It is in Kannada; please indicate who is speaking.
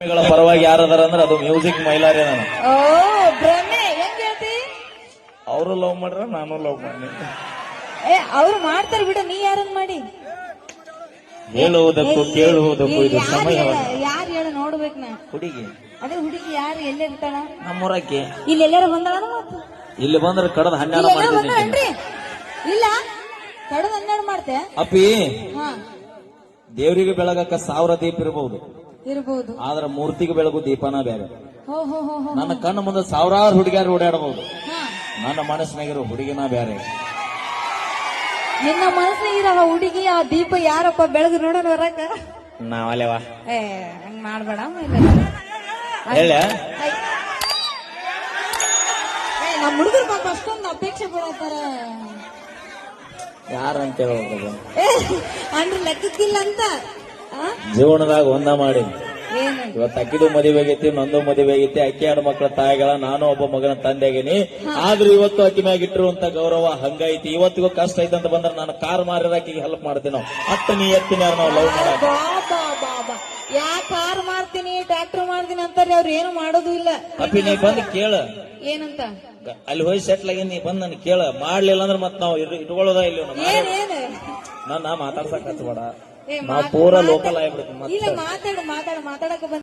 Speaker 1: ಗಳ ಪರವಾಗಿ ಯಾರದಾರ ಅಂದ್ರೆ ಅದು ಮ್ಯೂಸಿಕ್ ಮೈಲಾರಿ ನಾನು.
Speaker 2: ಓ ಭ್ರಮೆ. ಹೆಂಗ್ ಹೇಳ್ತಿ?
Speaker 1: ಅವರು ಲವ್ ಮಾಡ್ರ ನಾನು ಲವ್ ಮಾಡಿ
Speaker 2: ಏ ಅವ್ರು ಮಾಡ್ತಾರ ಬಿಡು ನೀ ಯಾರನ್ ಮಾಡಿ?
Speaker 1: ಹೇಳುವುದಕ್ಕೂ ಕೇಳುವುದಕ್ಕೂ ಇದು ಸಮಯ
Speaker 2: ಯಾರು ಹೇಳ ನೋಡ್ಬೇಕು ನಾ.
Speaker 1: ಹುಡುಗಿ.
Speaker 2: ಅದೇ ಹುಡುಗಿ ಯಾರು ಎಲ್ಲೇ ಇರ್ತಾಳ?
Speaker 1: ನಮ್ಮೂರಕ್ಕೆ.
Speaker 2: ಇಲ್ಲಿ ಎಲ್ಲಾರ ಬಂದಾಳ ಮತ್ತೆ
Speaker 1: ಇಲ್ಲಿ ಬಂದ್ರೆ ಕಡದ ಹನ್ನೆರಡು
Speaker 2: ಬಂದಾಳನ್ರಿ? ಇಲ್ಲ ಕಡದ ಹನ್ನೆರಡು ಮಾಡ್ತೆ.
Speaker 1: ಅಪ್ಪಿ ದೇವರಿಗೆ ಬೆಳಗಕ್ಕ ಸಾವಿರ ದೀಪ ಇರಬಹುದು
Speaker 2: ಇರ್ಬೋದು.
Speaker 1: ಆದ್ರೆ ಮೂರ್ತಿಗೆ ಬೆಳಗು ದೀಪನ ಬೇರೆ. ನನ್ನ ಕಣ್ಣು ಮುಂದೆ ಸಾವಿರಾರು ಹುಡುಗಿಯರು ಓಡಾಡಬಹುದು
Speaker 2: ಹಾ.
Speaker 1: ನನ್ನ ಮನಸ್ಸಿನಾಗಿರೋ ಹುಡುಗಿನ ಬೇರೆ.
Speaker 2: ನಿನ್ನ ಮನಸ್ಸಿನಾಗಿರೋ ಆ ಹುಡುಗಿ ಆ ದೀಪ ಯಾರಪ್ಪ ಬೆಳಗು ನೋಡೋಣ ಬರಕ
Speaker 1: ನಾವಲ್ಲೇವಾ?
Speaker 2: ಏ ಹಂಗ್ ಮಾಡ್ಬೇಡ
Speaker 1: ಹೇಳ.
Speaker 2: ನಮ್ಮ ಹುಡುಗರು ಪಾಪ ಅಷ್ಟೊಂದು ಅಪೇಕ್ಷೆ ಪಡತ್ತಾರ
Speaker 1: ಯಾರಂತ ಹೇಳ್ಬೋದು
Speaker 2: ಏ ಅಂದ್ರೆ ಲೆಕ್ಕಕ್ಕಿಲ್ಲ ಅಂತ?
Speaker 1: ಜೀವನದಾಗ ಒಂದ ಮಾಡಿ. ಇವತ್ತು ಅಕ್ಕಿದು ಮದುವೆ ಆಗೈತಿ ನಂದು ಮದುವೆ ಆಗೈತಿ ಅಕ್ಕಿ ಎರಡು ಮಕ್ಕಳ ತಾಯಿಗಳ ನಾನು ಒಬ್ಬ ಮಗನ ತಂದೆ ಆಗೀನಿ ಆದ್ರೂ ಇವತ್ತು ಅಕ್ಕಿ ಮ್ಯಾಗ ಇಟ್ಟಿರುವಂತ ಗೌರವ ಹಂಗೈತಿ. ಇವತ್ತಿಗೂ ಕಷ್ಟ ಐತೆ ಅಂತ ಬಂದ್ರೆ ನಾನು ಕಾರ್ ಮಾರಿದ ಅಕ್ಕಿಗೆ ಹೆಲ್ಪ್ ಮಾಡ್ತೀನಿ ನಾವು. ಅತ್ತ ನೀ ಎತ್ತಿನ ನಾವು ಲವ್ ಮಾಡ
Speaker 2: ಯಾ ಕಾರ್ ಮಾರ್ತೀನಿ ಟ್ರ್ಯಾಕ್ಟರ್ ಮಾಡ್ತೀನಿ ಅಂತಾರೆ ಅವ್ರು ಏನು ಮಾಡೋದು ಇಲ್ಲ.
Speaker 1: ಅಪ್ಪಿ ನೀ ಬಂದು ಕೇಳ.
Speaker 2: ಏನಂತ?
Speaker 1: ಅಲ್ಲಿ ಹೋಗಿ ಸೆಟ್ಲ್ ಆಗಿ ನೀ ಬಂದ್ ನನ್ ಕೇಳ. ಮಾಡ್ಲಿಲ್ಲ ಅಂದ್ರೆ ಮತ್ ನಾವು ಇಟ್ಕೊಳ್ಳೋದ ಇಲ್ಲಿ ನನ್ನ ಮಾತಾಡ್ಸಕ್ ನಾವು ಪೂರ ಲೋಕಲ್ ಆಗ್ಬಿಡ್ತೀವಿ
Speaker 2: ಇಲ್ಲ ಮಾತಾಡು ಮಾತಾಡು ಮಾತಾಡಕ ಬಂದ.